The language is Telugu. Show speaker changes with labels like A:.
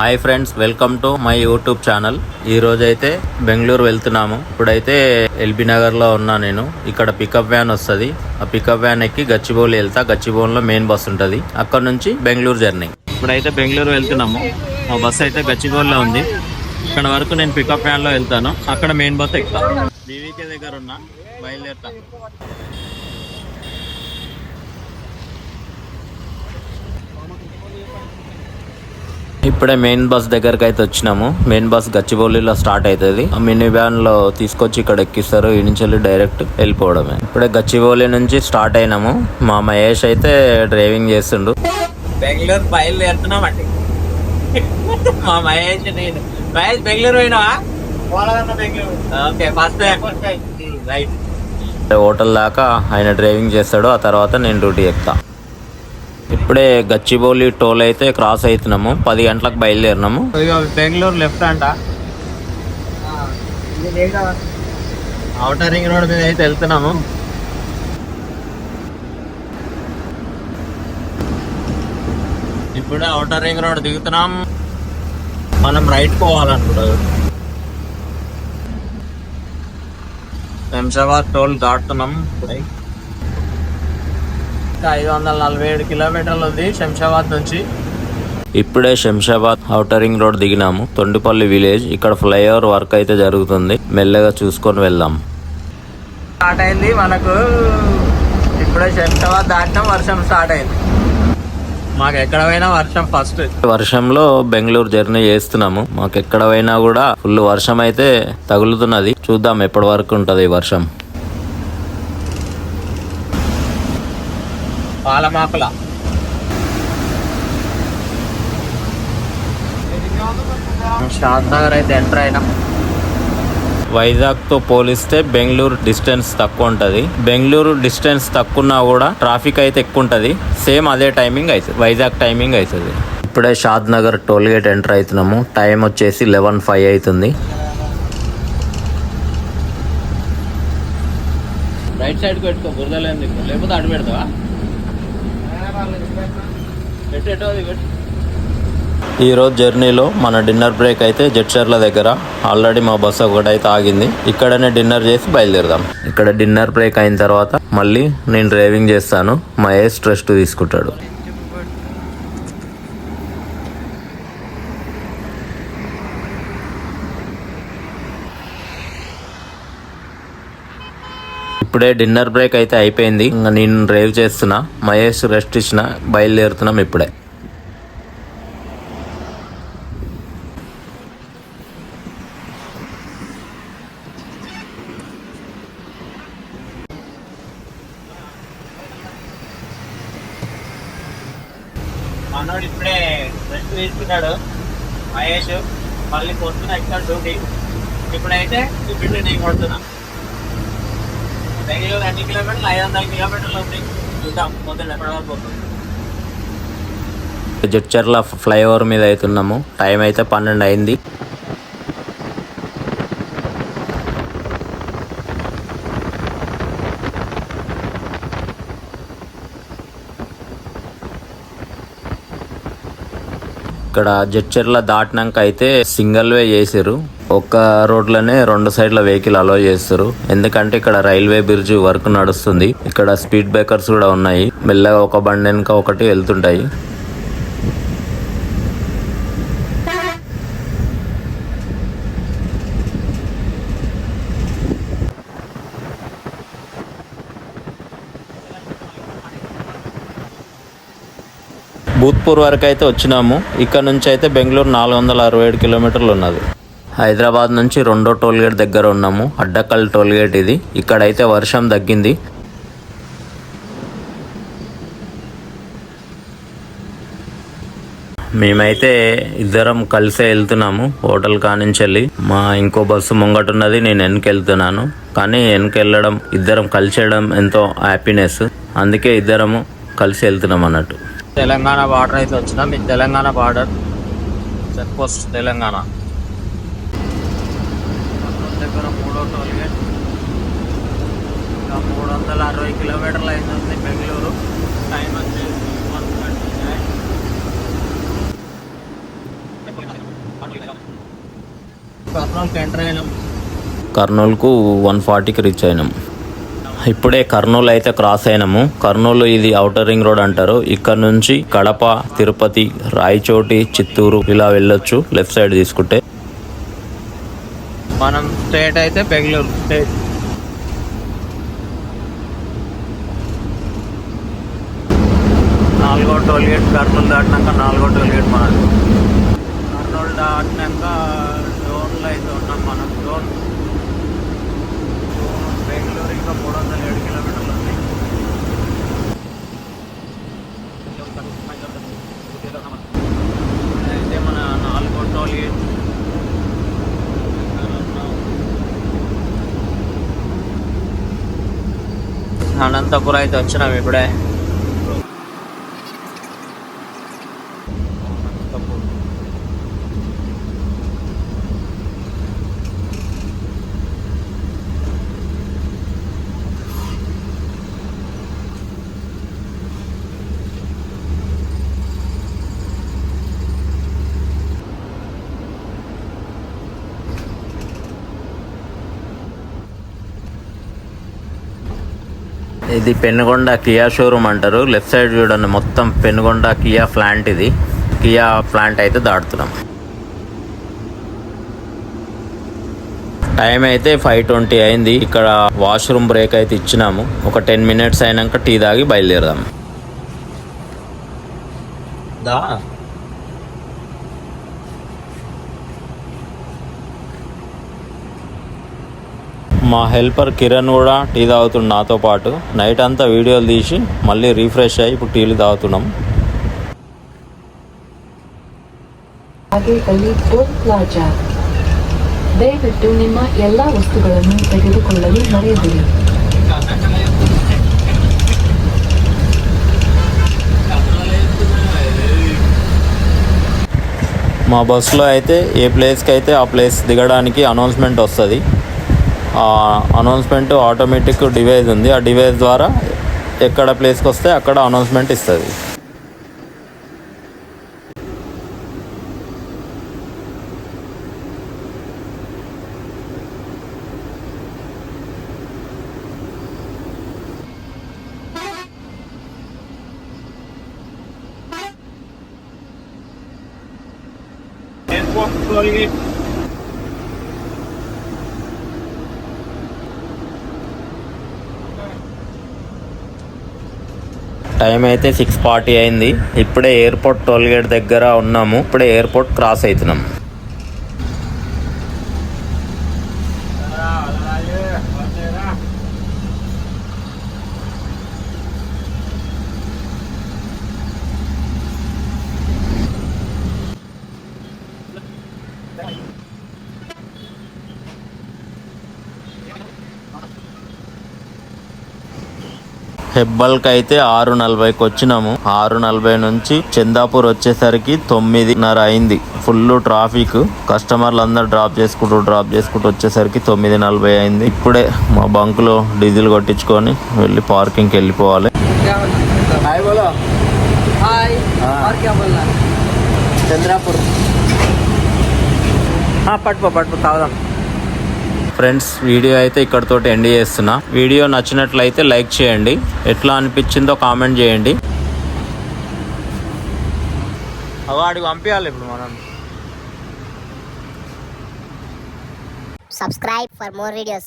A: Hi friends welcome to my YouTube channel. ఈ రోజు అయితే బెంగళూరు వెళ్తున్నాము. ఇప్పుడైతే ఎల్బీ నగర్లో ఉన్నా నేను. ఇక్కడ పికప్ వ్యాన్ వస్తుంది. ఆ పికప్ వ్యాన్ ఎక్కి గచ్చిబౌలి వెళ్తా. గచ్చిబౌలిలో మెయిన్ బస్ ఉంటుంది. అక్కడ నుంచి బెంగళూరు జర్నీ. ఇప్పుడైతే బెంగళూరు వెళ్తున్నాము. ఆ బస్ అయితే గచ్చిబౌలిలో ఉంది. ఇక్కడ వరకు నేను పికప్ వ్యాన్లో వెళ్తాను. అక్కడ మెయిన్ బస్ ఎక్కుతా. బీవీకే దగ్గర ఉన్నా. బయలుదేరుతా. ఇప్పుడే మెయిన్ బస్ దగ్గరకు అయితే వచ్చినాము. మెయిన్ బస్ గచ్చిబౌలిలో స్టార్ట్ అవుతుంది. ఆ మినీ వ్యాన్లో తీసుకొచ్చి ఇక్కడ ఎక్కిస్తారు. ఈ నుంచి వెళ్ళి డైరెక్ట్ వెళ్ళిపోవడమే. ఇప్పుడే గచ్చిబౌలి నుంచి స్టార్ట్ అయినాము. మా మహేష్ అయితే డ్రైవింగ్ చేస్తుండు. బెంగళూరు బయలుదేరుతున్నామండి మా మహేష్ నేను. మహేష్ బెంగళూరు పోయినావా? Okay first right. హోటల్ దాకా ఆయన డ్రైవింగ్ చేస్తాడు. ఆ తర్వాత నేను డ్యూటీ ఎక్కుతా ఇప్పుడే గచ్చిబౌలి టోల్ అయితే క్రాస్ అవుతున్నాము. పది గంటలకు బయలుదేరినాము. బెంగళూరు లెఫ్ట్ అంట. అవుటర్ రింగ్ రోడ్ మీద అయితే వెళ్తున్నాము. ఇప్పుడే అవుటర్ రింగ్ రోడ్ దిగుతున్నాం. మనం రైట్ పోవాలనుకుంటారు శంషాబాద్ టోల్ దాటుతున్నాం. ఇప్పుడే ఐదు వందల నలభై ఏడు కిలోమీటర్లు ఉంది శంషాబాద్ నుంచి. ఇప్పుడే శంషాబాద్ ఔటర్ రింగ్ రోడ్ దిగినాము. తొండిపల్లి విలేజ్. ఇక్కడ ఫ్లైఓవర్ వర్క్ అయితే జరుగుతుంది. మెల్లగా చూసుకొని వెళ్దాం. స్టార్ట్ అయింది మనకు. ఇప్పుడే శంషాబాద్ దాటినా వర్షం స్టార్ట్ అయింది. మాకు ఎక్కడ పోయినా వర్షం ఫస్ట్ వర్షంలో బెంగళూరు జర్నీ చేస్తున్నాము. మాకు ఎక్కడ పోయినా కూడా ఫుల్ వర్షం అయితే తగులుతున్నది. చూద్దాం ఎప్పటి వరకు ఉంటది ఈ వర్షం. పాలమాకుల. షాద్ నగర్ అయితే ఎంటర్ అయినాం. వైజాగ్తో పోలిస్తే బెంగళూరు డిస్టెన్స్ తక్కువ ఉంటది. బెంగళూరు డిస్టెన్స్ తక్కువ ఉన్నా కూడా ట్రాఫిక్ అయితే ఎక్కువ ఉంటది. సేమ్ అదే టైమింగ్ అవుతుంది వైజాగ్ టైమింగ్ అవుతుంది ఇప్పుడే Shadnagar toll gate enter అవుతున్నాము. టైం వచ్చేసి లెవెన్ ఫైవ్ అవుతుంది. రైట్ సైడ్ పెట్టుకో బురదలేదు లేకపోతే అటు పెడతావా? ఈరోజు జర్నీలో మన డిన్నర్ బ్రేక్ అయితే జడ్చర్ల దగ్గర. ఆల్రెడీ మా బస్సు ఒకటి అయితే ఆగింది. ఇక్కడనే డిన్నర్ చేసి బయలుదేరదాం. ఇక్కడ డిన్నర్ బ్రేక్ అయిన తర్వాత మళ్ళీ నేను డ్రైవింగ్ చేస్తాను. మహేష్ ట్రస్ట్ తీసుకుంటాడు. ఇప్పుడే డిన్నర్ బ్రేక్ అయితే అయిపోయింది. ఇంకా నేను డ్రైవ్ చేస్తున్నా. మహేష్ రెస్ట్ ఇచ్చిన. బయలుదేరుతున్నాం ఇప్పుడే. మనోడు ఇప్పుడే రెస్ట్ తీసుకున్నాడు. మహేష్ మళ్ళీ కొడుతున్నా ఎక్కడ డ్యూటీ. ఇప్పుడైతే ఇప్పుడు నేను కొడుతున్నా. బెంగళూరు ఎన్ని కిలోమీటర్లు ఐదు వందల కిలోమీటర్లు ఉంది చూద్దాం పొద్దున్న ఎప్పటి వరకు పోతుంది. జడ్చర్ల ఫ్లైఓవర్ మీద అవుతున్నాము. టైం అయితే పన్నెండు అయింది. ఇక్కడ జడ్చర్ల దాటినాక అయితే సింగిల్ వే చేసారు ఒక్క రోడ్లోనే రెండు సైడ్ల వెహికల్ అలో చేస్తారు. ఎందుకంటే ఇక్కడ రైల్వే బ్రిడ్జ్ వర్క్ నడుస్తుంది. ఇక్కడ స్పీడ్ బ్రేకర్స్ కూడా ఉన్నాయి. మెల్లగా ఒక బండి వెనుక ఒకటి వెళ్తుంటాయి. భూత్పూర్ వరకు అయితే వచ్చినాము. ఇక్కడ నుంచి అయితే బెంగళూరు నాలుగు వందల అరవై ఏడు కిలోమీటర్లు ఉన్నది. హైదరాబాద్ నుంచి రెండో టోల్గేట్ దగ్గర ఉన్నాము. అడ్డకల్ టోల్గేట్ ఇది. ఇక్కడైతే వర్షం తగ్గింది. మేమైతే ఇద్దరం కలిసే వెళ్తున్నాము. హోటల్ కానించి వెళ్ళి మా ఇంకో బస్సు ముంగటున్నది. నేను వెనక్కి వెళ్తున్నాను కానీ వెనుకెళ్ళడం ఇద్దరం కలిసి వెళ్ళడం ఎంతో హ్యాపీనెస్. అందుకే ఇద్దరము కలిసి వెళ్తున్నాం అన్నట్టు. తెలంగాణ బార్డర్ అయితే వచ్చినాం. ఇది Telangana border. Check post Telangana. దగ్గర మూడో టోల్ గేట్ ఇంకా మూడు వందల అరవై కిలోమీటర్లు అయింది బెంగళూరు. టైం వచ్చేసి వన్ థర్టీ నైన్ కర్నూలుకి ఎంటర్ అయినాం. కర్నూలుకు వన్ ఫార్టీకి రీచ్ అయినాం. ఇప్పుడే కర్నూలు అయితే క్రాస్ అయినాము. కర్నూలు ఇది ఔటర్ రింగ్ రోడ్ అంటారు. ఇక్కడ నుంచి కడప తిరుపతి రాయచోటి చిత్తూరు ఇలా వెళ్ళొచ్చు. లెఫ్ట్ సైడ్ తీసుకుంటే. మనం స్టేట్ అయితే బెంగళూరు స్టేట్. నాలుగో టోల్ గేట్ కర్నూలు దాటినాక నాలుగో టోల్ గేట్ మనది. కర్నూలు దాటినాక జోన్లో అయితే ఉన్నాం మనం. జోన్ బెంగళూరు ఇంకా మూడు వందల ఏడు కిలోమీటర్లు ఉంది. అయితే మన నాలుగో టోల్ అనంతపురం అయితే వచ్చినాం ఇప్పుడే. అనంతపురం ఇది పెనుగొండ కియా షోరూమ్ అంటారు. లెఫ్ట్ సైడ్ చూడండి మొత్తం పెనుగొండ కియా ప్లాంట్ ఇది. కియా ప్లాంట్ అయితే దాటుతున్నాం. టైం అయితే ఫైవ్ ట్వంటీ అయింది. ఇక్కడ వాష్రూమ్ బ్రేక్ అయితే ఇచ్చినాము. ఒక టెన్ మినిట్స్ అయినాక టీ తాగి బయలుదేరదాం. దా. మా హెల్పర్ కిరణ్ కూడా టీ తాగుతుండు నాతో పాటు నైట్ అంతా వీడియోలు తీసి మళ్ళీ రీఫ్రెష్ అయ్యి ఇప్పుడు టీలు తాగుతున్నాం
B: ಹಾಗೆಯಲ್ಲಿ ಟೋಲ್ ಪ್ಲಾಜಾ ದಯವಿಟ್ಟು ನಿಮ್ಮ ಎಲ್ಲ ವಸ್ತುಗಳನ್ನು ತೆಗೆದುಕೊಳ್ಳಲು ಮರೆಯದಿರಿ
A: మా బస్సులో అయితే ఏ ప్లేస్కి అయితే ఆ ప్లేస్ దిగడానికి అనౌన్స్మెంట్ వస్తుంది ఆ అనౌన్స్మెంట్ ఆటోమేటిక్ డివైస్ ఉంది. ఆ డివైస్ ద్వారా ఎక్కడ ప్లేస్కి వస్తే అక్కడ అనౌన్స్మెంట్ ఇస్తుంది. టైం అయితే సిక్స్ ఫార్టీ అయింది. ఇప్పుడే ఎయిర్పోర్ట్ టోల్గేట్ దగ్గర ఉన్నాము. ఇప్పుడే ఎయిర్పోర్ట్ క్రాస్ అవుతున్నాం. హెబ్బల్కి అయితే ఆరు నలభైకి వచ్చినాము. ఆరు నలభై నుంచి చందాపూర్ వచ్చేసరికి తొమ్మిదిన్నర అయింది. Full traffic. కస్టమర్లు అందరు డ్రాప్ చేసుకుంటూ డ్రాప్ చేసుకుంటూ వచ్చేసరికి తొమ్మిది నలభై అయింది. ఇప్పుడే మా బంకులో డీజిల్ కొట్టించుకొని వెళ్ళి పార్కింగ్కి వెళ్ళిపోవాలి. చంద్రాపూర్. పట్టుకో పట్టుకో తాగుదాం. ఫ్రెండ్స్ వీడియో అయితే ఇక్కడతోటి ఎండ్ చేస్తున్నా. వీడియో నచ్చినట్లయితే లైక్ చేయండి. ఎట్లా అనిపించిందో కామెంట్ చేయండి. వాడికి పంపించాలి ఇప్పుడు మనం.
C: Subscribe for more videos.